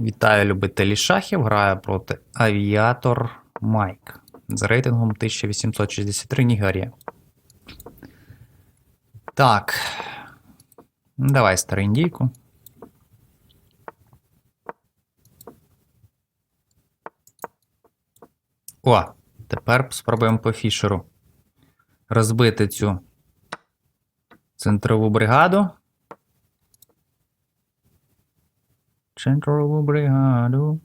Вітаю любителі шахів. Граю проти Авіатор Майк з рейтингом 1863 Нігерія. Так. Ну, Давай старий індійку. О, тепер спробуємо по фішеру розбити цю центрову бригаду. Центрову бригаду.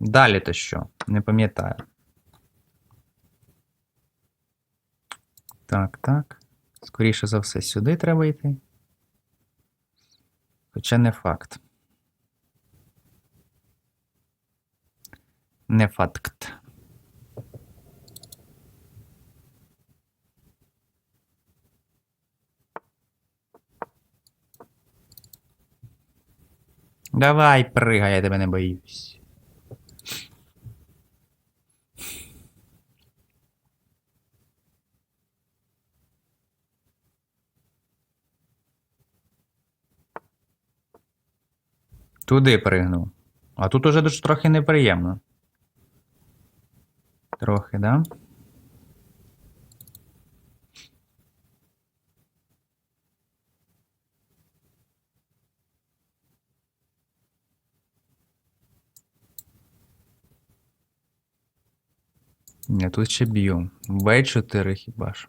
Далі то що? Не пам'ятаю. Так, так. Скоріше за все, сюди треба йти. Хоча не факт. Не факт. Давай, пригай, я тебе не боюсь. Туди пригнув. А тут уже дуже трохи неприємно. Трохи, да? Ні, тут ще б'ю. Б4 хіба ж.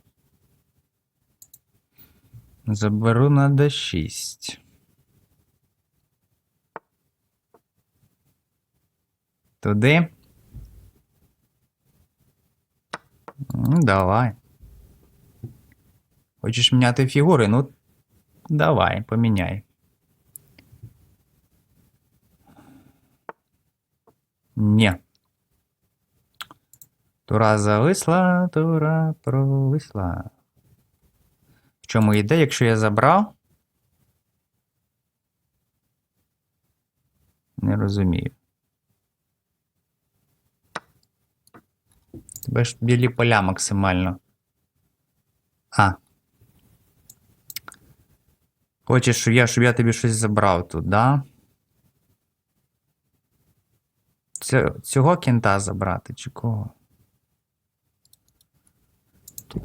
Заберу на D6. Туди. Ну, давай. Хочеш міняти фігури? Ну, давай, поміняй. Ні. Тура зависла, тура провисла. В чому йде, якщо я забрав? Не розумію. Тебе ж білі поля максимально. А. Хочеш, щоб я, щоб я тобі щось забрав тут, да? Цього кінта забрати, чи кого?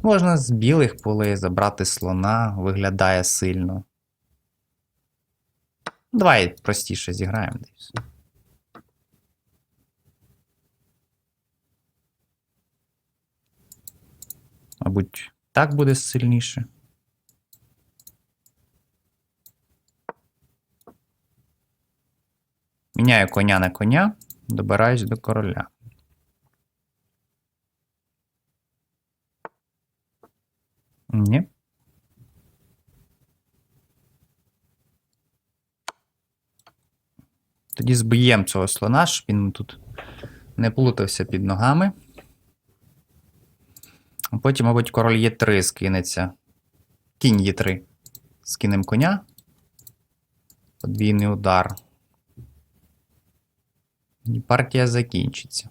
Можна з білих полей забрати слона, виглядає сильно. Давай простіше зіграємо десь. Мабуть, так буде сильніше. Міняю коня на коня, добираюсь до короля. Ні. Тоді збиємо цього слона, щоб він тут не плутався під ногами. А Потім, мабуть, король Є3 скинеться. Кінь Є3. Скинемо коня. Подвійний удар. І партія закінчиться.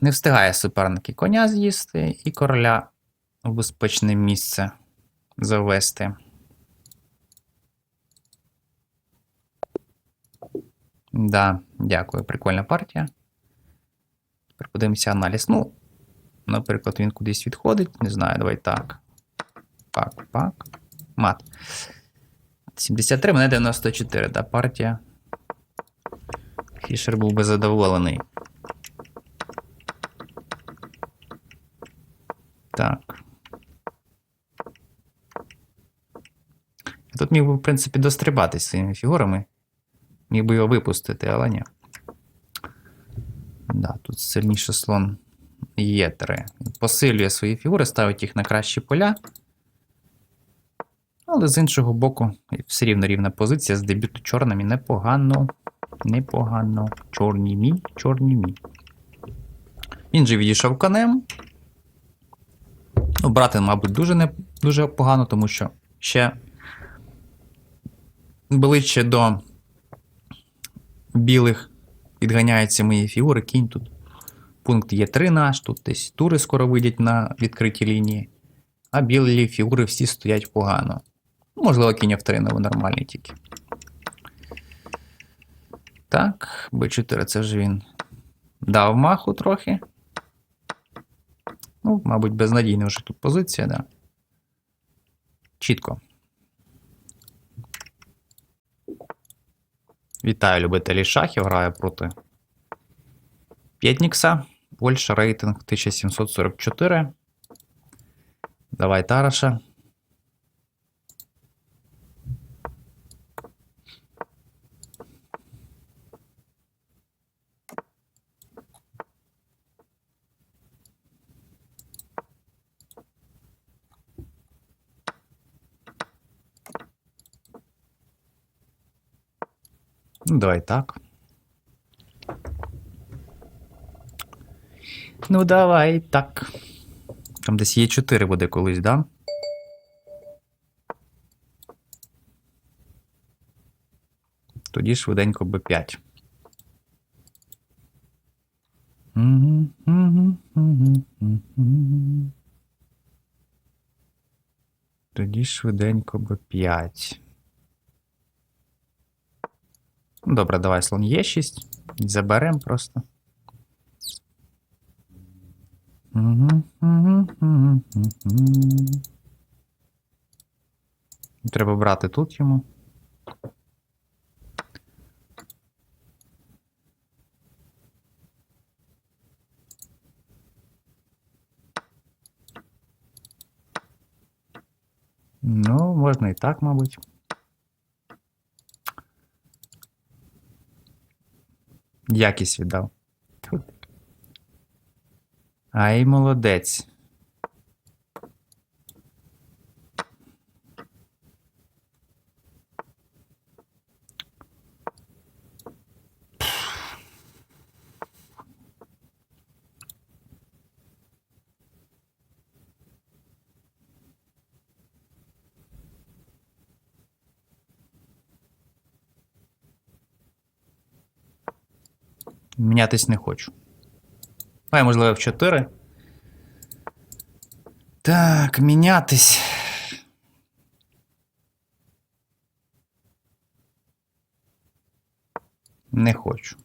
Не встигає суперник і коня з'їсти, і короля в безпечне місце завести. Да, дякую, прикольна партія. Тепер подивимося аналіз. Ну, наприклад, він кудись відходить. Не знаю, давай так. Пак, пак. Мат. 73, мене 94, да, партія. Фішер був би задоволений. Так. Я Тут міг би, в принципі, дострибати своїми фігурами. Міг би його випустити, але ні. Да, тут сильніше слон є 3. Посилює свої фігури, ставить їх на кращі поля. Але з іншого боку, все рівно рівна позиція з дебюту чорними непогано. Непогано. Чорні мій, чорні мій. Він же відійшов конем. Ну, брати, мабуть, дуже не дуже погано, тому що ще ближче до білих підганяються мої фігури. Кінь тут. Пункт є 3 наш, тут десь тури скоро вийдуть на відкритій лінії. А білі фігури всі стоять погано. Можливо, кінь F3 нормальний тільки. Так, B4 це ж він дав маху трохи. Ну, мабуть, безнадійна вже тут позиція, да. Чітко. Вітаю, любителі шахів. Граю проти П'ятнікса. Польща рейтинг 1744. Давай, Тараша. Ну, давай так. Ну, давай так. Там десь є 4 буде колись, да? Тоді швиденько Б5. Мгм, мгм, мгм, мгм. Тоді швиденько Б5. Ну, Добре, давай слон Е6. Заберемо просто. Треба брати тут йому. Ну, можна і так, мабуть. Якість віддав. Ай, молодець. Мінятись не хочу. Давай, можливо, в 4. Так, мінятись. Не хочу.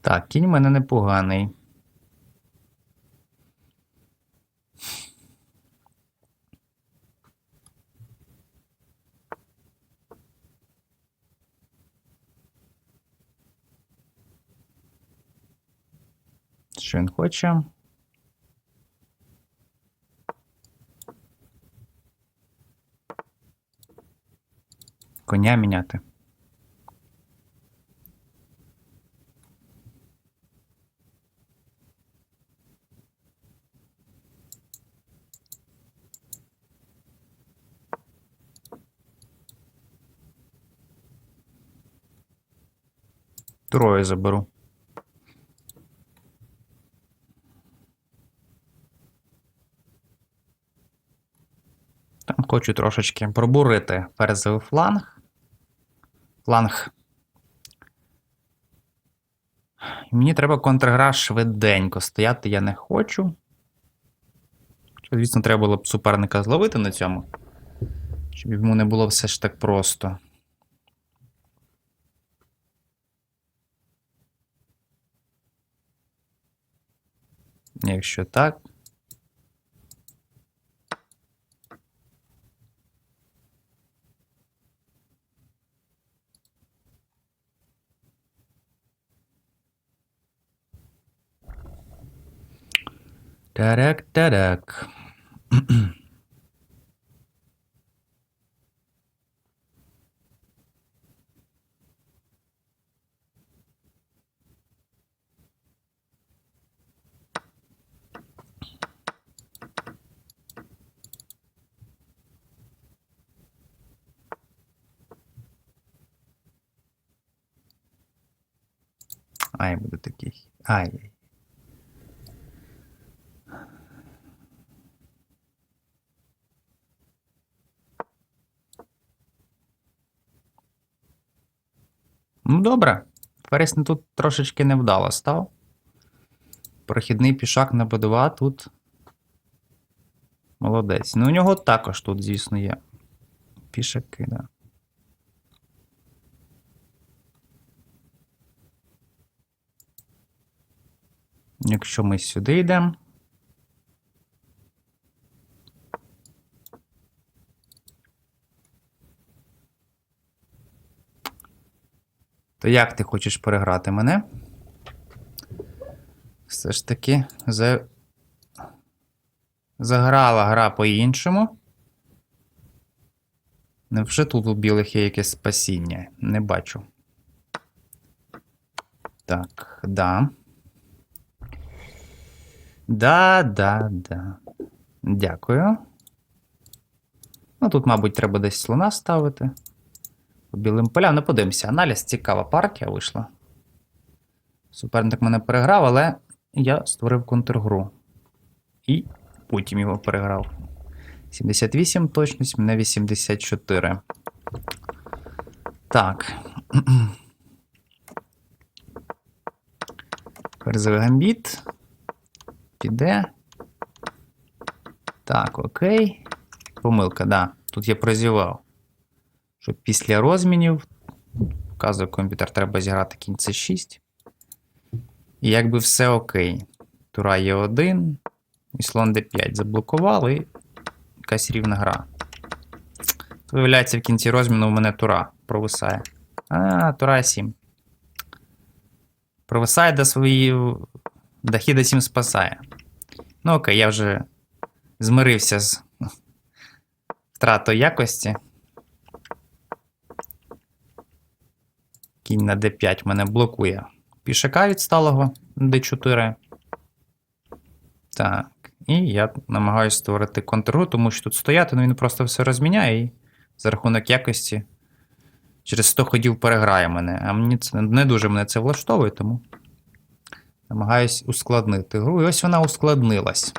Так, кінь в мене непоганий. Що він хоче? Коня міняти. Троє заберу. Там хочу трошечки пробурити ферзовий фланг. Фланг. Мені треба контргра швиденько. Стояти я не хочу. Звісно, треба було б суперника зловити на цьому. Щоб йому не було все ж так просто. Якщо так. Тарак, тарак. Ай, буде такий. Ай. Добре. Ферзь тут трошечки невдало став. Прохідний пішак на Б2 тут. Молодець. Ну, у нього також тут, звісно, є. Пішаки, да. Якщо ми сюди йдемо. То як ти хочеш переграти мене? Все ж таки за... заграла гра по-іншому. Невже тут у білих є якесь спасіння? Не бачу. Так, да. Да, да, да. Дякую. Ну, тут, мабуть, треба десь слона ставити. По білим полям. Не подивимося. Аналіз цікава партія вийшла. Суперник мене переграв, але я створив контргру. І потім його переграв. 78 точність, мене 84. Так. Ферзовий гамбіт. Піде. Так, окей. Помилка, да. Тут я прозівав. Що після розмінів. Вказує комп'ютер, треба зіграти кінь C6. І якби все окей. Тура є 1 і слон d5 заблокували. Якась рівна гра. Виявляється, в кінці розміну у мене тура провисає. А, тура 7. Провисає до свої. До хіда 7 спасає. Ну окей, я вже змирився з втратою якості. Кінь на d5 мене блокує. Пішака відсталого d4. Так. І я намагаюся створити контргру, тому що тут стояти, ну він просто все розміняє і за рахунок якості через 100 ходів переграє мене. А мені це не дуже мене це влаштовує, тому намагаюсь ускладнити гру. І ось вона ускладнилась.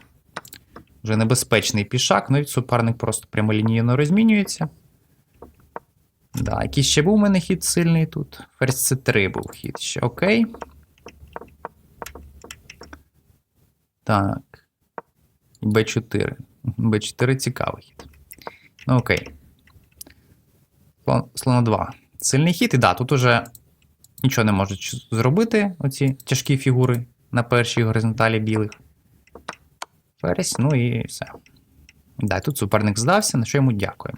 Вже небезпечний пішак, навіть суперник просто прямолінійно розмінюється. Да, який ще був у мене хід сильний тут. Ферзь C3 був хід ще. Окей. Так. І Б4. Б4 цікавий хід. Ну, окей. Слон- 2. Сильний хід, і да, тут уже нічого не можуть зробити, оці тяжкі фігури на першій горизонталі білих. Ферзь, ну і все. Да, тут суперник здався, на що йому дякую.